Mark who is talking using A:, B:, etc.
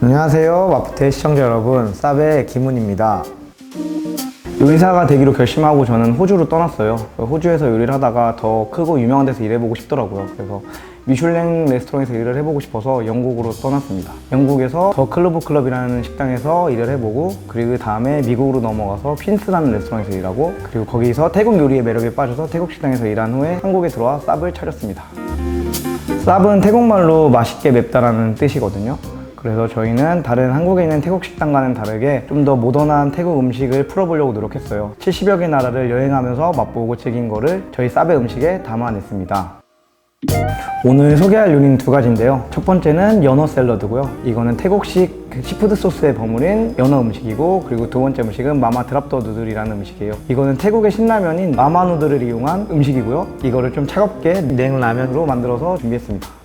A: 안녕하세요. 마프테 시청자 여러분. 사베 김훈입니다. 요리사가 되기로 결심하고 저는 호주로 떠났어요. 호주에서 요리를 하다가 더 크고 유명한 데서 일해보고 싶더라고요. 그래서 미슐랭 레스토랑에서 일을 해보고 싶어서 영국으로 떠났습니다. 영국에서 더 클로브 클럽이라는 식당에서 일을 해보고 그리고 그 다음에 미국으로 넘어가서 핀스라는 레스토랑에서 일하고 그리고 거기서 태국 요리의 매력에 빠져서 태국 식당에서 일한 후에 한국에 들어와 쌉을 차렸습니다. 쌉은 태국말로 맛있게 맵다라는 뜻이거든요. 그래서 저희는 다른 한국에 있는 태국 식당과는 다르게 좀 더 모던한 태국 음식을 풀어보려고 노력했어요. 70여 개 나라를 여행하면서 맛보고 즐긴 거를 저희 쌉의 음식에 담아냈습니다. 오늘 소개할 요리는 두 가지인데요. 첫 번째는 연어 샐러드고요. 이거는 태국식 그 시푸드 소스에 버무린 연어 음식이고 그리고 두 번째 음식은 마마 드랍더 누들이라는 음식이에요. 이거는 태국의 신라면인 마마 누들을 이용한 음식이고요. 이거를 좀 차갑게 냉라면으로 만들어서 준비했습니다.